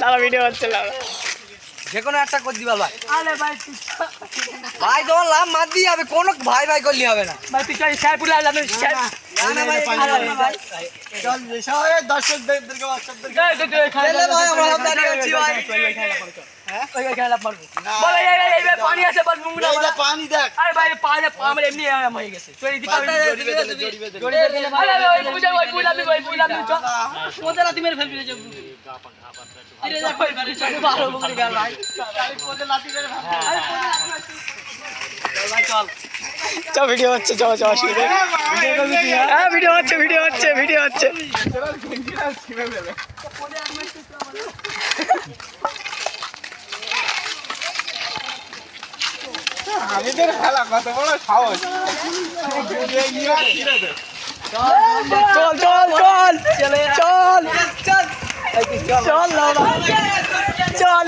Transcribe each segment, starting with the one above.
দাঁড়া ভিডিও হচ্ছে যে কোনো একটা করে দিবা ভাই ভাই তোমার লাভ মার দিয়ে হবে কোনো ভাই ভাই করলে হবে না না না ভাই এখানে হবে না। ভাই খেলে ভাই আমরা সব দাঁড়িয়ে আছি ভাই পানি দেখ চ ভিডিও হচ্ছে চ চ অসুবিধা। হ্যাঁ? ভিডিও হচ্ছে ভিডিও হচ্ছে ভিডিও হচ্ছে। আমিদের খেলা কত বড় সাহস। চল চল চল চল চল। চল চল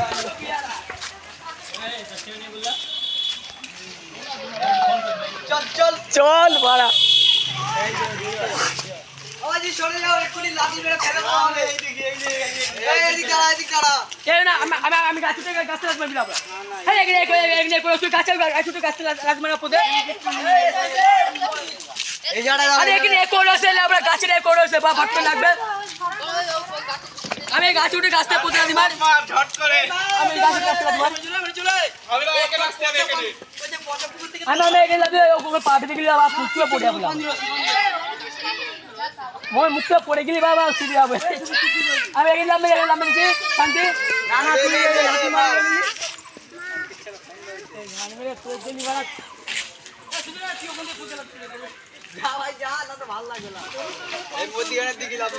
চল। চল বাড়া। সরে যাও এক্ষুনি লাঠি মেরে ফেলে দেওয়া হবে। এই এদিকে দাঁড়া এদিকে দাঁড়া। আমি গাছ থেকে গাছ থেকে মারবি আমরা হ্যাঁ করে তুই গাছ এই জায়গাটা আরে এখানে এক করে আছে আমরা গাছের এক করে আছে বা ফাটতে লাগবে। আমি গাছ উঠে গাছ থেকে পদে দিমার ঝট করে। আমি একে রাখতে হবে এখানে আমি আমি এখানে লাগবে ওকে পা গেলে আবার মুখে পড়ে মই গেলি বাবা হবে আমি এখানে শান্তি। না না তুই এই লাঠি মার যা ভাই যা না না এই মধ্যিখানের দিকে লাভ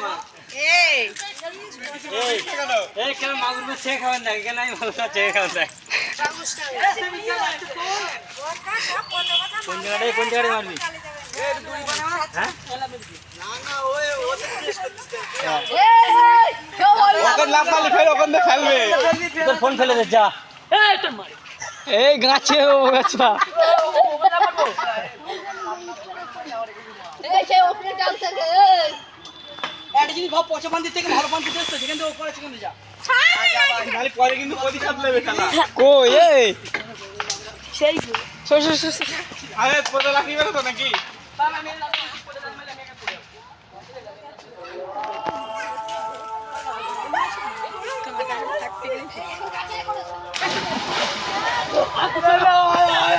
লাভ পালে ফের ওখান থেকে এই তোর মার। এই গাছে ও গাছটা একটা জিনিস ভাব পচা থেকে ভালো পান্তি এসছে থেকে ওপরে সেখান থেকে যা পরে কিন্তু প্রতিশোধ নেবে খেলা। কই এই? সর। আরে পোতা লাগিয়ে বেরো তো নাকি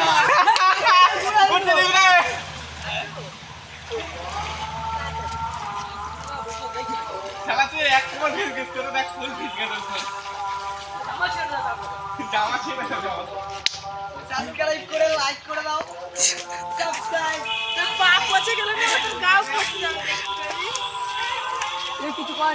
না। শালা তুই এক সময় ফিস গেছিস, তোর দেখ ফুল ফিস গেছে। জামা ছিঁড়ে যাবে। করে লাইক করে দাও সাবস্ক্রাইব কিছু করা